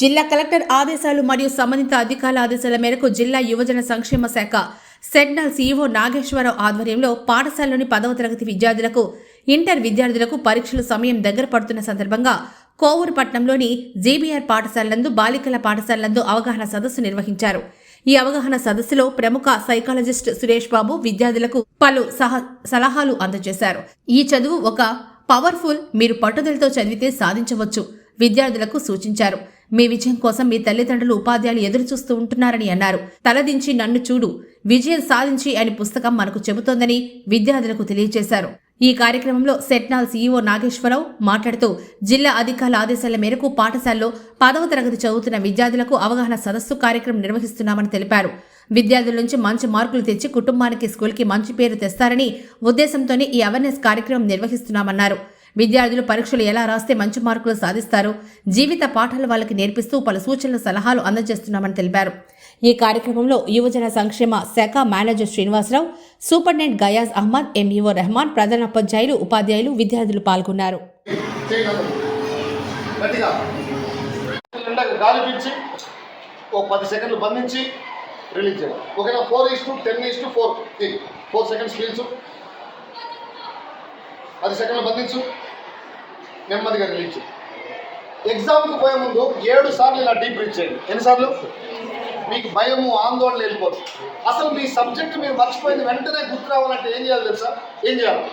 జిల్లా కలెక్టర్ ఆదేశాలు మరియు సంబంధిత అధికారుల ఆదేశాల మేరకు జిల్లా యువజన సంక్షేమ శాఖ సెడ్నల్ సీఈఓ నాగేశ్వరరావు ఆధ్వర్యంలో పాఠశాలలోని పదవ తరగతి విద్యార్థులకు ఇంటర్ విద్యార్థులకు పరీక్షల సమయం దగ్గర పడుతున్న సందర్భంగా కోవూరుపట్నంలోని జీబీఆర్ పాఠశాలలందు బాలికల పాఠశాలలందు అవగాహన సదస్సు నిర్వహించారు. ఈ అవగాహన సదస్సులో ప్రముఖ సైకాలజిస్ట్ సురేష్ బాబు విద్యార్థులకు పలు సహ సలహాలు అందజేశారు. ఈ చదువు ఒక పవర్ఫుల్ మీరు పట్టుదలతో చదివితే సాధించవచ్చు. విద్యార్థులకు సూచించారు. మీ విజయం కోసం మీ తల్లిదండ్రులు ఉపాధ్యాయులు ఎదురు చూస్తూ ఉంటున్నారని అన్నారు. తలదించి నన్ను చూడు. విజయం సాధించి అని పుస్తకం మనకు చెబుతోందని విద్యార్థులకు తెలియజేశారు. ఈ కార్యక్రమంలో సెట్నాల్ సీఈఓ నాగేశ్వరరావు మాట్లాడుతూ జిల్లా అధికారుల ఆదేశాల మేరకు పాఠశాలలో పదవ తరగతి చదువుతున్న విద్యార్థులకు అవగాహన సదస్సు కార్యక్రమం నిర్వహిస్తున్నామని తెలిపారు. విద్యార్థుల నుంచి మంచి మార్కులు తెచ్చి కుటుంబానికి స్కూల్కి మంచి పేరు తెస్తారని ఉద్దేశంతోనే ఈ అవేర్నెస్ కార్యక్రమం నిర్వహిస్తున్నామన్నారు. విద్యార్థులు పరీక్షలు ఎలా రాస్తే మంచి మార్కులు సాధిస్తారో? జీవిత పాఠాలు వాళ్ళకి నేర్పిస్తూ పలు సూచనలు సలహాలు అందజేస్తున్నామని తెలిపారు. ఈ కార్యక్రమంలో యువజన సంక్షేమ శాఖ manager Srinivasarao superintendent Gayaz Ahmed MEO Rehman ప్రధానోపాధ్యాయులు ఉపాధ్యాయులు విద్యార్థులు పాల్గొన్నారు. గాలి పీల్చి ఓ పది సెకండ్లు బంధించి రిలీజ్ చేయాలి. ఓకేనా four is to ten is to four four seconds పీల్చు పది సెకండ్లు బంధించు. నెమ్మదిగా రిలీజ్ ఎగ్జామ్కి పోయే ముందు ఏడు సార్లు ఇలా డీప్ బ్రీత్ చేయండి. ఎన్నిసార్లు మీకు భయము ఆందోళన వెళ్ళిపోదు అసలు మీ సబ్జెక్ట్ మీరు మర్చిపోయింది వెంటనే గుర్తు రావాలంటే ఏం చేయాలి తెలుసా? ఏం చేయాలి?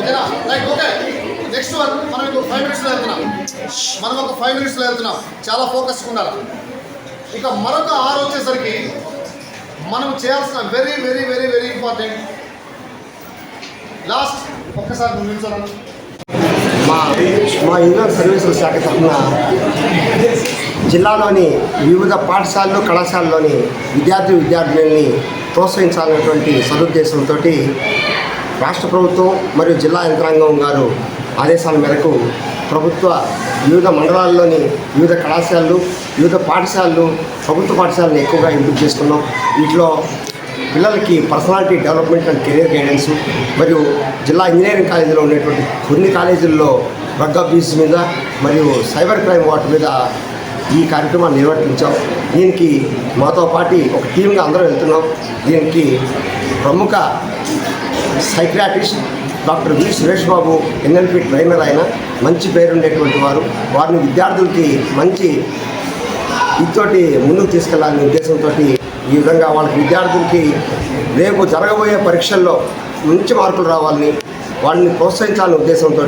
ఓకేనా? రైట్ ఓకే నెక్స్ట్ వన్ మనం ఇంకో ఫైవ్ మినిట్స్లో వెళ్తున్నాం. మనం ఒక ఫైవ్ మినిట్స్లో వెళ్తున్నాం. చాలా ఫోకస్గా ఉండాలి. ఇక మరొక ఆరు వచ్చేసరికి మనం చేయాల్సిన very very very very important last ఒక్కసారి నువ్వు నిల్చోరా. మా మా యూనియన్ సర్వీసుల శాఖ తరఫున జిల్లాలోని వివిధ పాఠశాలలు కళాశాలలోని విద్యార్థి విద్యార్థులని ప్రోత్సహించాలనేటువంటి సదుద్దేశంతో రాష్ట్ర ప్రభుత్వం మరియు జిల్లా యంత్రాంగం గారు ఆదేశాల మేరకు ప్రభుత్వ వివిధ మండలాల్లోని వివిధ కళాశాలలు వివిధ పాఠశాలలు ప్రభుత్వ పాఠశాలను ఎక్కువగా ఎంపిక చేసుకున్నాం. వీటిలో పిల్లలకి personality development and career guidance మరియు జిల్లా ఇంజనీరింగ్ కాలేజీలో ఉన్నటువంటి కొన్ని కాలేజీల్లో డ్రగ్ అబ్యూస్ మీద మరియు సైబర్ క్రైమ్ వాటి మీద ఈ కార్యక్రమాన్ని నిర్వర్తించాం. దీనికి మాతో పాటు ఒక టీంగా అందరం వెళ్తున్నాం. దీనికి ప్రముఖ psychiatrist doctor V Suresh Babu NLP trainer ఆయన మంచి పేరుండేటువంటి వారు. వారిని విద్యార్థులకి మంచి ఇతోటి ముందుకు తీసుకెళ్ళాలనే ఉద్దేశంతో ఈ విధంగా వాళ్ళకి విద్యార్థులకి రేపు జరగబోయే పరీక్షల్లో మంచి మార్కులు రావాలని వాళ్ళని ప్రోత్సహించాలనే ఉద్దేశంతో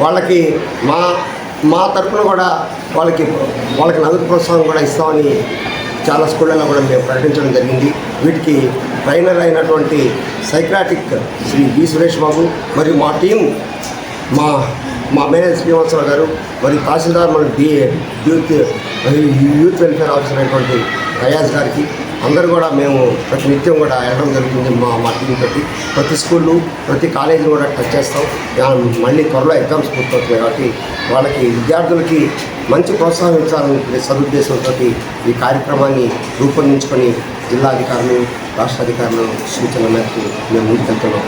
వాళ్ళకి మా మా తరఫున కూడా వాళ్ళకి వాళ్ళకి నగదు ప్రోత్సాహం కూడా ఇస్తామని చాలా స్కూళ్ళల్లో కూడా మేము ప్రకటించడం జరిగింది. వీటికి ట్రైనర్ అయినటువంటి సైక్రాటిక్ శ్రీ బి సురేష్ బాబు మరియు మా టీం మా మా మేనేజర్ శ్రీనివాసరావు గారు మరియు తహసీల్దార్ మరియు D youth youth welfare officer అయినటువంటి రయాజ్ గారికి అందరూ కూడా మేము ప్రతి నిత్యం కూడా వెళ్ళడం జరుగుతుంది మా మా టీం తోటి. ప్రతి స్కూళ్ళు ప్రతి కాలేజీలు కూడా టచ్ చేస్తాం. మళ్ళీ త్వరలో ఎగ్జామ్స్ పూర్తవుతున్నాయి కాబట్టి వాళ్ళకి విద్యార్థులకి మంచి ప్రోత్సాహించాలని సదుద్దేశంతో ఈ కార్యక్రమాన్ని రూపొందించుకొని జిల్లా అధికారులు రాష్ట్ర అధికారులు సూచనల మేరకు మేము ముందుకెళ్తున్నాం.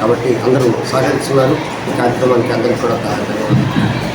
కాబట్టి అందరూ సహకరిస్తున్నారు. ఈ కార్యక్రమానికి అందరికీ కూడా ధన్యవాదాలు.